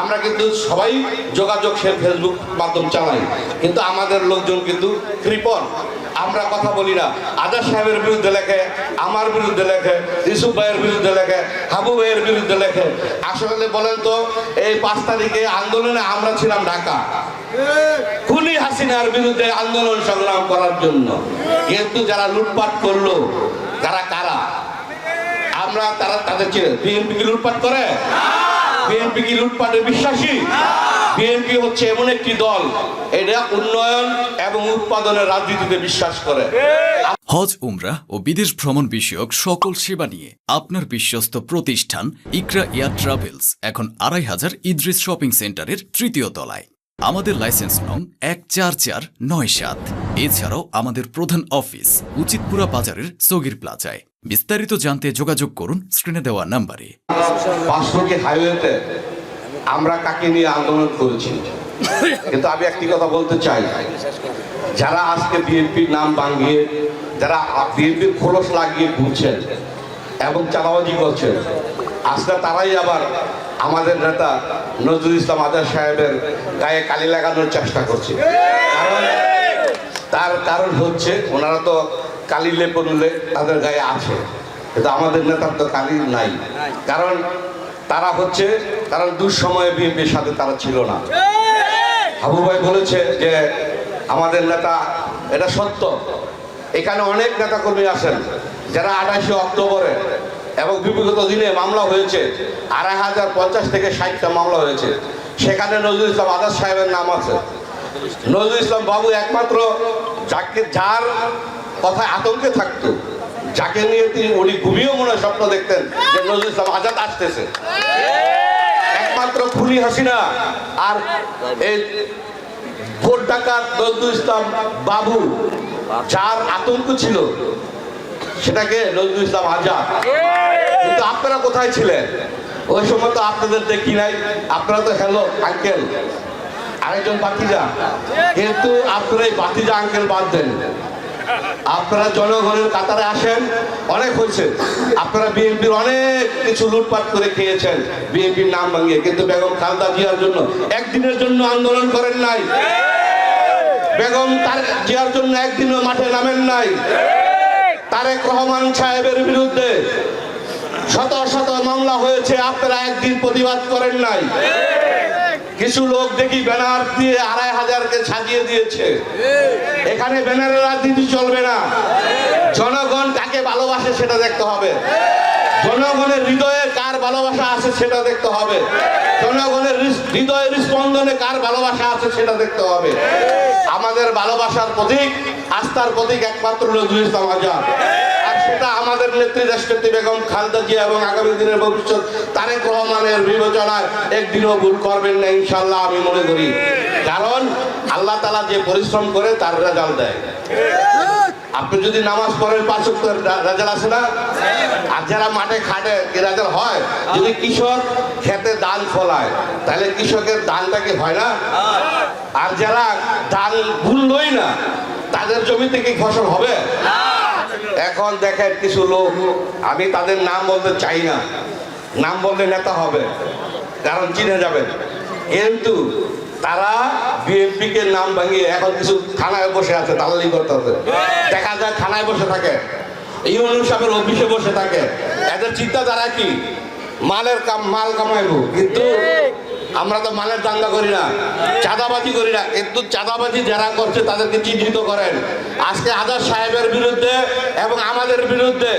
আমরা কিন্তু সবাই যোগাযোগ সে ফেসবুক মাধ্যম চালাই। কিন্তু আমাদের লোকজন কিন্তু কৃপণ। আমরা কথা বলি না। আজাদ সাহেবের বিরুদ্ধে লেখে, আমার বিরুদ্ধে লেখে ইসুফ ভাইয়ের বিরুদ্ধে লেখে, হাবু ভাইয়ের বিরুদ্ধে লেখে। আসলে বলেন তো, এই পাঁচ তারিখে আন্দোলনে আমরা ছিলাম ঢাকা। খুনি হাসিনার বিরুদ্ধে আন্দোলন সংগ্রাম করার জন্য। কিন্তু যারা লুটপাট করল, তারা কারা? আমরা তারা তাদের বিএনপি লুটপাট করে? বিএনপি কি লুটপাটে বিশ্বাসী? বিএনপি হচ্ছে এমন একটি দল, এটা উন্নয়ন এবং উৎপাদনের রাজনীতিতে বিশ্বাস করে। হজ, উমরা ও বিদেশ ভ্রমণ বিষয়ক সকল সেবা নিয়ে আপনার বিশ্বস্ত প্রতিষ্ঠান ইকরা এয়ার ট্রাভেলস এখন আড়াই হাজার ইদ্রিস শপিং সেন্টারের তৃতীয় তলায়। আমাদের লাইসেন্স নং এক চার চার নয় সাত। এছাড়াও আমাদের প্রধান অফিস, উচিতপুরা বাজারের সগির প্লাজায়। বিস্তারিত জানতে যোগাযোগ করুন স্ক্রিনে দেওয়া নাম্বারে। হাইওয়েতে আমরা কাকে নিয়ে আন্দোলন করেছি? কিন্তু আমি একটি কথা বলতে চাই। যারা আজকে বিএনপির নাম ভাঙিয়ে, যারা বিএনপির খোলস লাগিয়ে ঘুরছেন এবং চাঁদাবাজি করছেন, আজকে তারাই আবার আমাদের নেতা নজরুল ইসলাম আজাদ সাহেবের গায়ে কালি লাগানোর চেষ্টা করছে। কারণ তার কারণ হচ্ছে ওনারা তো কালি লেপন তাদের গায়ে আছে। কিন্তু আমাদের নেতার তো কালি নাই। কারণ তারা হচ্ছে কারণ দুঃসময়ে বিএনপির সাথে তারা ছিল না। হাবু ভাই বলেছে যে আমাদের নেতা এটা সত্য। এখানে অনেক নেতা কর্মী আছেন যারা আঠাশে অক্টোবরে এবং বিগত দিনে মামলা হয়েছে আড়াই হাজার পঞ্চাশ থেকে ষাটটা মামলা হয়েছে। সেখানে নজরুল ইসলাম আজাদ সাহেবের নাম আছে। নজরুল ইসলাম বাবু একমাত্র যাকে, যার কথায় আতঙ্কে থাকতো, যাকে নিয়ে তিনি উনি ঘুমিয়েও মনে স্বপ্ন দেখতেন যে নজরুল ইসলাম আজাদ আসতেছে। একমাত্র খুনি হাসিনা আর এই ভোট ডাকাত নজরুল ইসলাম বাবু, যার আতঙ্ক ছিল সেটাকে নজরুল ইসলাম আজাদ। কিন্তু আপনারা কোথায় ছিলেন? ওই সময় তো আপনাদের দেখি নাই। আপনারা তো হ্যালো, আঙ্কেল। আরেকজন বাতিজা কিন্তু আপনারা এই বাতিজা আঙ্কেল বাদ দেন। আপনারা জনগণের কাতারে আসেন, অনেক হয়েছে। আপনারা বিএনপির অনেক কিছু লুটপাট করে খেয়েছেন বিএনপির নাম ভাঙিয়ে। কিন্তু বেগম খালদা জিয়ার জন্য, একদিনের জন্য আন্দোলন করেন নাই। বেগম তার জিয়ার জন্য একদিনও মাঠে নামেন নাই। তারেক রহমান সাহেবের বিরুদ্ধে শত শত মামলা হয়েছে, আপনারা একদিন প্রতিবাদ করেন নাই। কিছু লোক দেখি ব্যানার দিয়ে আড়াই হাজারকে সাজিয়ে দিয়েছে। এখানে ব্যানারের রাজনীতি চলবে না। জনগণ কাকে ভালোবাসে সেটা দেখতে হবে। জনগণের হৃদয়ে কার ভালোবাসা আছে সেটা দেখতে হবে। জনগণের হৃদয়ের স্পন্দনে কার ভালোবাসা আছে সেটা দেখতে হবে। আমাদের ভালোবাসার প্রতীক আস্থার প্রতীক একমাত্র নজরুল ইসলাম আজাদ। সেটা আমাদের নেত্রী রাষ্ট্রপতি বেগম খালেদা জিয়া এবং আগামী দিনের ভবিষ্যৎ তারেক রহমানের বিবেচনায় একদিনও ভুল করবেন না ইনশাল্লাহ আমি মনে করি। কারণ আল্লাহ তালা যে পরিশ্রম করে তার রেজাল্ট দেয়। আপনি যদি নামাজ পড়েন পাঁচ রেজাল্ট আছে না? আর যারা মাঠে খাটে কি রেজাল্ট হয়? যদি কৃষক খেতে ধান ফলায়, তাহলে কৃষকের ধানটা কি হয় না? আর যারা ধান ভুললই না, তাদের জমি থেকে ফসল হবে? এখন দেখেন কিছু লোক, আমি তাদের নাম বলতে চাই না। নাম বললে নেতা হবে, কারণ চিনে যাবে কিন্তু তারা বিএনপি কে নাম ভাঙিয়ে এখন কিছু থানায় বসে আছে, দালালি করতেছে দেখা যায় থানায় বসে থাকে, ইউনুস সাহেবের অফিসে বসে থাকে। এদের চিন্তাধারা কি? মালের কাম মাল কামাইবো। কিন্তু আমরা তো মালের দাঙ্গা করি না, চাঁদাবাজি করি না। কিন্তু চাঁদাবাজি যারা করছে তাদেরকে চিহ্নিত করেন। আজকে আজাদ সাহেবের বিরুদ্ধে এবং আমাদের বিরুদ্ধে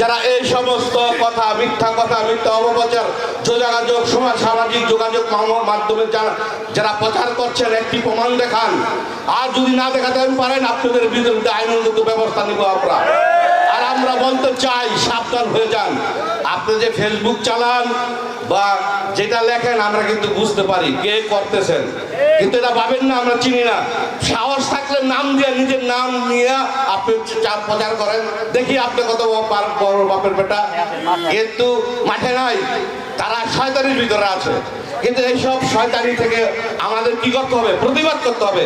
যারা এই সমস্ত কথা, মিথ্যা কথা, মিথ্যা অপপ্রচার, যোগাযোগ, সমাজ সামাজিক যোগাযোগ মাধ্যমে যারা যারা প্রচার করছেন, একটি প্রমাণ দেখান। আর যদি না দেখাতে পারেন, আপনাদের বিরুদ্ধে আইনগত ব্যবস্থা নিব আর আমরা বলতে চাই, সাবধান হয়ে যান। আপনি যে ফেসবুক চালান বা যেটা লেখেন, আমরা কিন্তু বুঝতে পারি কে করতেছেন। কিন্তু এটা ভাবেন না, আমরা চিনি না। সাহস থাকলে নাম দিয়ে, নিজের নাম নিয়ে আপনি চাপ প্রচার করেন। দেখি আপনি কত বড়- বাপের বেটা। কিন্তু মাঠে নাই। তারা শয়তানির ভিতরে আছে। কিন্তু এইসব শয়তানি থেকে আমাদের কি করতে হবে? প্রতিবাদ করতে হবে।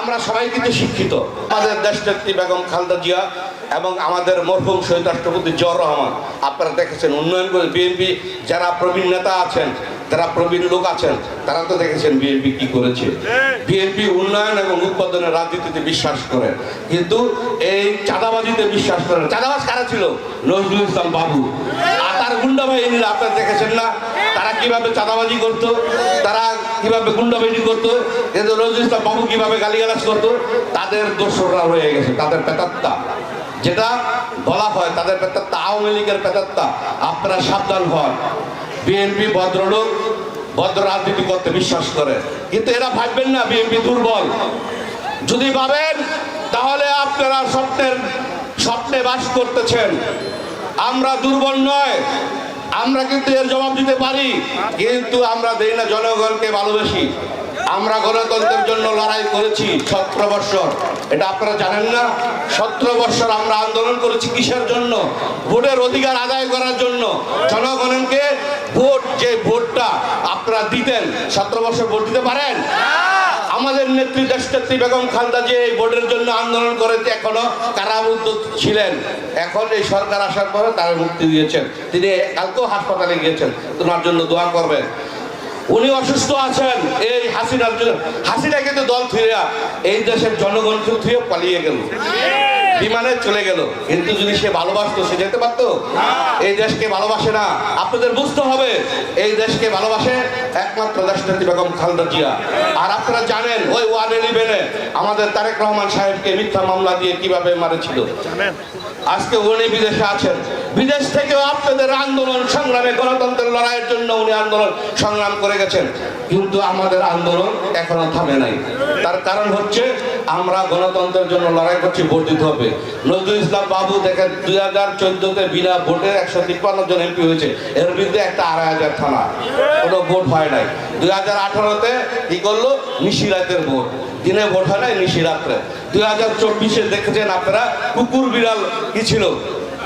আমরা সবাই কিন্তু শিক্ষিত। আমাদের দেশনেত্রী বেগম খালদা জিয়া এবং আমাদের মরহুম শহীদ রাষ্ট্রপতি জিয়াউর রহমান, আপনারা দেখেছেন উন্নয়ন করে বিএনপি যারা প্রবীণ নেতা আছেন, যারা প্রবীণ লোক আছেন, তারা তো দেখেছেন বিএনপি কি করেছে। বিএনপি উন্নয়ন এবং উৎপাদনের রাজনীতিতে বিশ্বাস করে। কিন্তু এই চাঁদাবাজিতে বিশ্বাস করে না। চাঁদাবাজ কারা ছিল? নজরুল ইসলাম বাবু। গুন্ডা বাহিনীরা আপনারা দেখেছেন না? তারা কীভাবে চাঁদাবাজি করতো? তারা কীভাবে গুন্ডাবাহিনী করতো? কিন্তু নজরুল ইসলাম বাবু কীভাবে গালিগালাজ করতো? তাদের দোষরা রয়ে গেছে, তাদের পেতাত্তা যেটা বলা হয়, তাদের পেতাত্তা আওয়ামী লীগের পেতাত্তা আপনারা সাবধান হন। বিএনপি ভদ্রলোক ভদ্র রাজনীতি করতে বিশ্বাস করে। কিন্তু এরা ভাববেন না, বিএনপি দুর্বল। যদি ভাবেন, তাহলে আপনারা স্বপ্নের, স্বপ্নে বাস করতেছেন। আমরা দুর্বল নয়। আমরা কিন্তু এর জবাব দিতে পারি, কিন্তু আমরা দেই না জনগণকে ভালোবাসি। আমরা গণতন্ত্রের জন্য লড়াই করেছি সতেরো বৎসর এটা আপনারা জানেন না? সতেরো বৎসর আমরা আন্দোলন করেছি কিসের জন্য? ভোটের অধিকার আদায় করার জন্য। জনগণকে ভোট, যে ভোটটা আপনারা দিতেন, সতেরো বছর ভোট দিতে পারেন? আমাদের নেত্রী দেশনেত্রী বেগম খালদা যে এই বোর্ডের জন্য আন্দোলন করেছে এখনও কারাবুদ্ধ ছিলেন? এখন এই সরকার আসার পরে তার মুক্তি দিয়েছেন। তিনি কালকেও হাসপাতালে গিয়েছেন, তোমার জন্য দোয়া করবেন। উনি অসুস্থ আছেন, এই হাসিনার জন্য হাসিনা কিন্তু দল থুয়ে এই দেশের জনগণকে থুয়ে পালিয়ে গেল। বিমানে চলে গেল। কিন্তু যদি সে ভালোবাসতো সে যেতে পারতো? এই দেশকে ভালোবাসে না। আপনাদের বুঝতে হবে এই দেশকে ভালোবাসে একমাত্র দেশনেত্রী বেগম খালেদা জিয়া। আর আপনারা জানেন ওই ওয়ান ইলেভেনে আমাদের তারেক রহমান সাহেবকে মিথ্যা মামলা দিয়ে কীভাবে মারেছিল? আজকে উনি বিদেশে আছেন। বিদেশ থেকেও আপনাদের আন্দোলন সংগ্রামে গণতন্ত্রের লড়াইয়ের জন্য উনি আন্দোলন সংগ্রাম করে গেছেন। কিন্তু আমাদের আন্দোলন এখনও থামে নাই। তার কারণ হচ্ছে আমরা গণতন্ত্রের জন্য লড়াই করছি বর্ধিত দিতে হবে নজরুল ইসলাম বাবু দেখেন, দুই হাজার চোদ্দতে বিনা ভোটে একশো তিপ্পান্ন জন এমপি হয়েছে। এর বিরুদ্ধে একটা আড়াই হাজার থানা, কোনো ভোট হয় নাই। দুই হাজার আঠারোতে কি করল? নিশিরাতের ভোট। দিনে ভোট হয় নাই, নিশিরাত্রে। দুই হাজার চব্বিশে দেখেছেন আপনারা, কুকুর বিড়াল কি ছিল?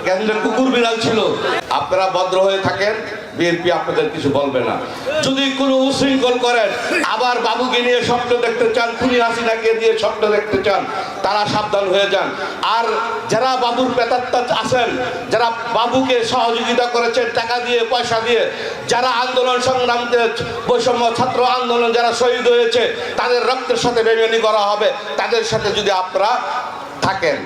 কেন্দ্রের কুকুর বিড়াল ছিল। আপনারা ভদ্র হয়ে থাকেন, বিএনপি আপনাদের কিছু বলবে না। যদি কোনো উশৃঙ্খল করেন, আবার বাবুকে নিয়ে স্বপ্ন দেখতে চান, খুনি হাসিনাকে দিয়ে স্বপ্ন দেখতে চান, তারা সাবধান হয়ে যান। আর যারা বাবুর পেতাত্তা আছেন, যারা বাবুকে সহযোগিতা করেছেন, টাকা দিয়ে, পয়সা দিয়ে, যারা আন্দোলন সংগ্রামতে বৈষম্য ছাত্র আন্দোলন যারা শহীদ হয়েছে, তাদের রক্তের সাথে বেমেনি করা হবে। তাদের সাথে যদি আপনারা থাকেন